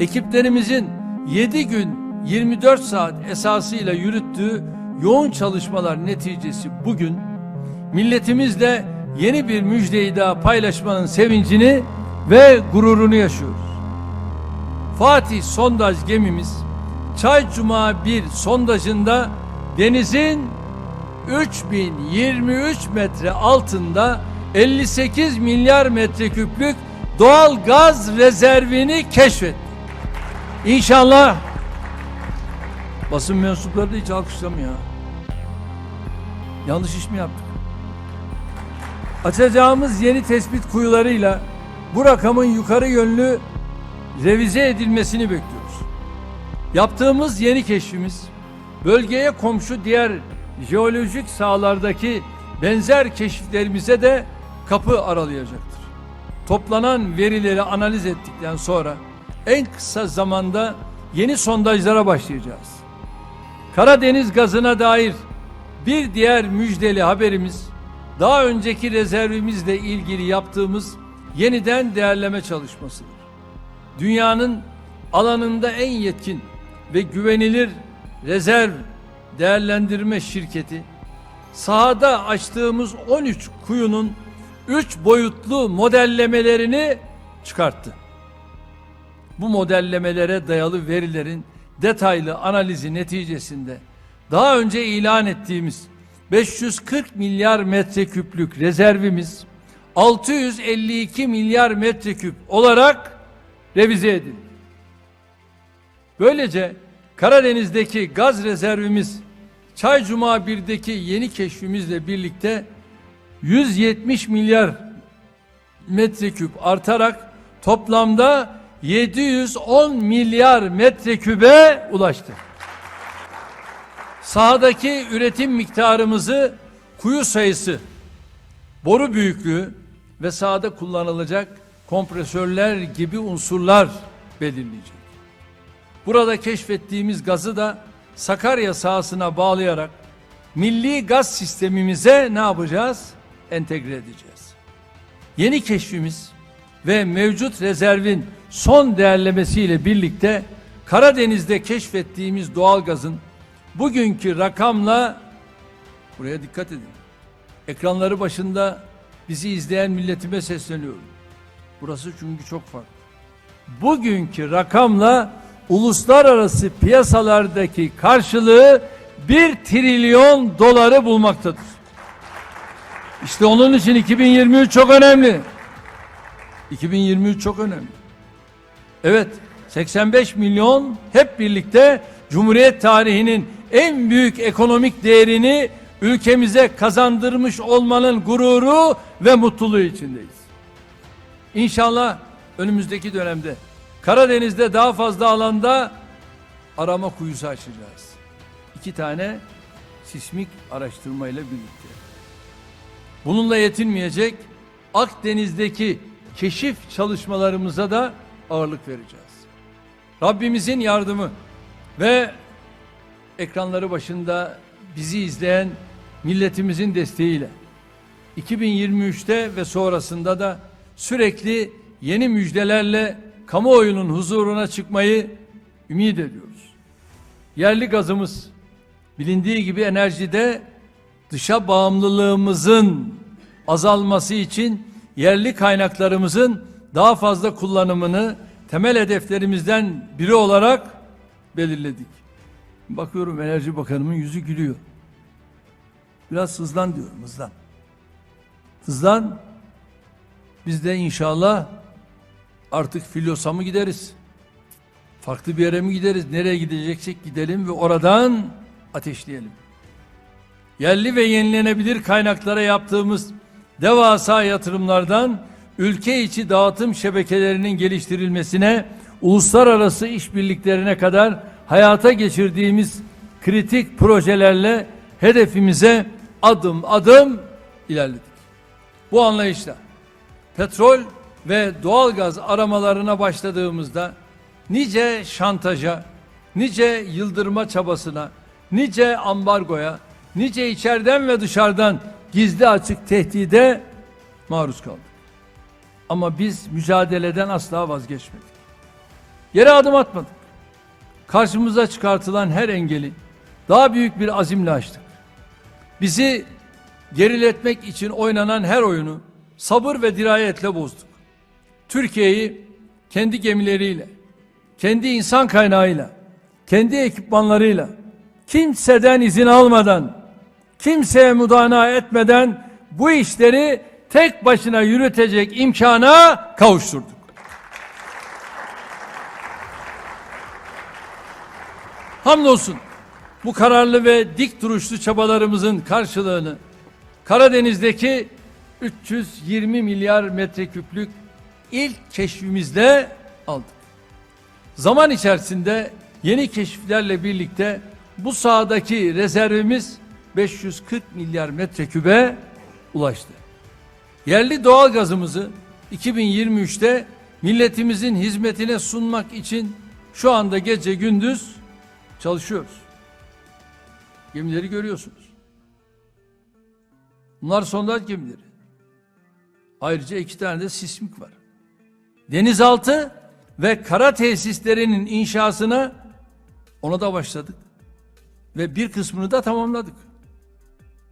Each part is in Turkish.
ekiplerimizin 7 gün 24 saat esasıyla yürüttüğü yoğun çalışmalar neticesi bugün milletimizle yeni bir müjdeyi daha paylaşmanın sevincini ve gururunu yaşıyoruz. Fatih sondaj gemimiz Çay Cuma 1 sondajında denizin 3023 metre altında 58 milyar metreküplük doğal gaz rezervini keşfetti. İnşallah basın mensupları da hiç alkışlamıyor. Yanlış iş mi yaptık? Açacağımız yeni tespit kuyularıyla bu rakamın yukarı yönlü revize edilmesini bekliyoruz. Yaptığımız yeni keşfimiz bölgeye komşu diğer jeolojik sahalardaki benzer keşiflerimize de kapı aralayacaktır. Toplanan verileri analiz ettikten sonra en kısa zamanda yeni sondajlara başlayacağız. Karadeniz gazına dair bir diğer müjdeli haberimiz daha önceki rezervimizle ilgili yaptığımız yeniden değerleme çalışmasıdır. Dünyanın alanında en yetkin ve güvenilir rezerv değerlendirme şirketi sahada açtığımız 13 kuyunun 3 boyutlu modellemelerini çıkarttı. Bu modellemelere dayalı verilerin detaylı analizi neticesinde daha önce ilan ettiğimiz 540 milyar metreküplük rezervimiz 652 milyar metreküp olarak revize edildi. Böylece Karadeniz'deki gaz rezervimiz Çaycuma 1'deki yeni keşfimizle birlikte 170 milyar metreküp artarak toplamda 710 milyar metrekübe ulaştı. Sahadaki üretim miktarımızı kuyu sayısı, boru büyüklüğü ve sahada kullanılacak kompresörler gibi unsurlar belirleyecek. Burada keşfettiğimiz gazı da Sakarya sahasına bağlayarak milli gaz sistemimize ne yapacağız? Entegre edeceğiz. Yeni keşfimiz ve mevcut rezervin son değerlemesiyle birlikte Karadeniz'de keşfettiğimiz doğalgazın bugünkü rakamla buraya dikkat edin. Ekranları başında bizi izleyen milletime sesleniyorum. Burası çünkü çok farklı. Bugünkü rakamla uluslararası piyasalardaki karşılığı 1 trilyon doları bulmaktadır. İşte onun için 2023 çok önemli. 2023 çok önemli. Evet 85 milyon hep birlikte Cumhuriyet tarihinin en büyük ekonomik değerini ülkemize kazandırmış olmanın gururu ve mutluluğu içindeyiz. İnşallah önümüzdeki dönemde Karadeniz'de daha fazla alanda arama kuyusu açacağız. İki tane sismik araştırmayla birlikte. Bununla yetinmeyecek Akdeniz'deki keşif çalışmalarımıza da ağırlık vereceğiz. Rabbimizin yardımı ve ekranları başında bizi izleyen milletimizin desteğiyle 2023'te ve sonrasında da sürekli yeni müjdelerle kamuoyunun huzuruna çıkmayı ümit ediyoruz. Yerli gazımız bilindiği gibi enerjide dışa bağımlılığımızın azalması için yerli kaynaklarımızın daha fazla kullanımını temel hedeflerimizden biri olarak belirledik. Bakıyorum Enerji Bakanımın yüzü gülüyor. Biraz hızlan diyorum hızlan. Hızlan. Biz de inşallah artık Filyos'a mı gideriz? Farklı bir yere mi gideriz? Nereye gideceksek gidelim ve oradan ateşleyelim. Yerli ve yenilenebilir kaynaklara yaptığımız devasa yatırımlardan ülke içi dağıtım şebekelerinin geliştirilmesine, uluslararası işbirliklerine kadar hayata geçirdiğimiz kritik projelerle hedefimize adım adım ilerledik. Bu anlayışla petrol ve doğalgaz aramalarına başladığımızda nice şantaja, nice yıldırma çabasına, nice ambargoya, nice içeriden ve dışarıdan gizli açık tehdide maruz kaldık. Ama biz mücadeleden asla vazgeçmedik. Yere adım atmadık. Karşımıza çıkartılan her engeli daha büyük bir azimle aştık. Bizi geriletmek için oynanan her oyunu sabır ve dirayetle bozduk. Türkiye'yi kendi gemileriyle, kendi insan kaynağıyla, kendi ekipmanlarıyla, kimseden izin almadan, kimseye müdana etmeden bu işleri tek başına yürütecek imkana kavuşturduk. Hamdolsun bu kararlı ve dik duruşlu çabalarımızın karşılığını Karadeniz'deki 320 milyar metreküplük ilk keşfimizde aldık. Zaman içerisinde yeni keşiflerle birlikte bu sahadaki rezervimiz 540 milyar metrekübe ulaştı. Yerli doğal gazımızı 2023'te milletimizin hizmetine sunmak için şu anda gece gündüz çalışıyoruz. Gemileri görüyorsunuz. Bunlar sondaj gemileri. Ayrıca iki tane de sismik var. Denizaltı ve kara tesislerinin inşasına ona da başladık. Ve bir kısmını da tamamladık.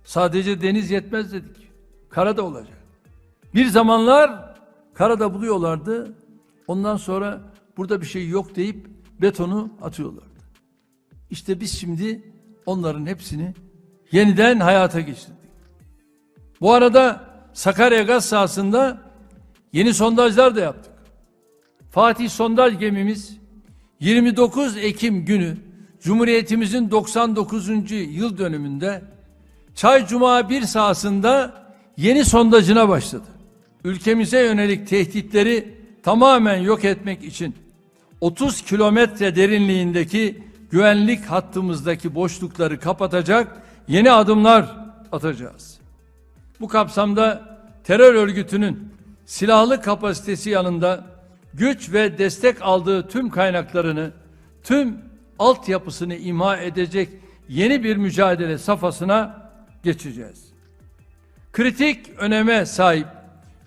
Sadece deniz yetmez dedik. Kara da olacak. Bir zamanlar karada buluyorlardı. Ondan sonra burada bir şey yok deyip betonu atıyorlardı. İşte biz şimdi onların hepsini yeniden hayata geçirdik. Bu arada Sakarya gaz sahasında yeni sondajlar da yaptık. Fatih sondaj gemimiz 29 Ekim günü Cumhuriyetimizin 99. yıl dönümünde Çay Cuma 1 sahasında yeni sondajına başladı. Ülkemize yönelik tehditleri tamamen yok etmek için 30 kilometre derinliğindeki güvenlik hattımızdaki boşlukları kapatacak yeni adımlar atacağız. Bu kapsamda terör örgütünün silahlı kapasitesi yanında güç ve destek aldığı tüm kaynaklarını, tüm altyapısını imha edecek yeni bir mücadele safhasına geçeceğiz. Kritik öneme sahip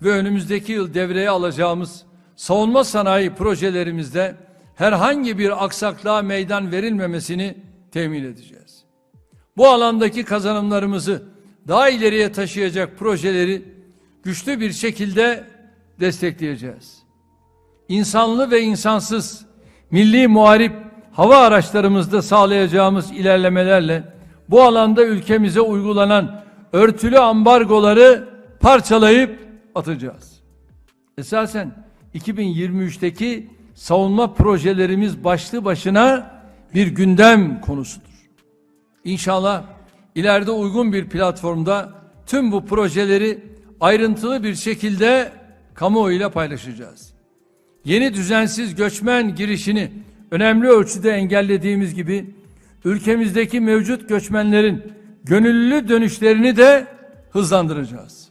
ve önümüzdeki yıl devreye alacağımız savunma sanayi projelerimizde herhangi bir aksaklığa meydan verilmemesini temin edeceğiz. Bu alandaki kazanımlarımızı daha ileriye taşıyacak projeleri güçlü bir şekilde destekleyeceğiz. İnsanlı ve insansız milli muharip hava araçlarımızda sağlayacağımız ilerlemelerle bu alanda ülkemize uygulanan örtülü ambargoları parçalayıp atacağız. Esasen 2023'teki savunma projelerimiz başlı başına bir gündem konusudur. İnşallah ileride uygun bir platformda tüm bu projeleri ayrıntılı bir şekilde kamuoyuyla paylaşacağız. Yeni düzensiz göçmen girişini önemli ölçüde engellediğimiz gibi ülkemizdeki mevcut göçmenlerin gönüllü dönüşlerini de hızlandıracağız.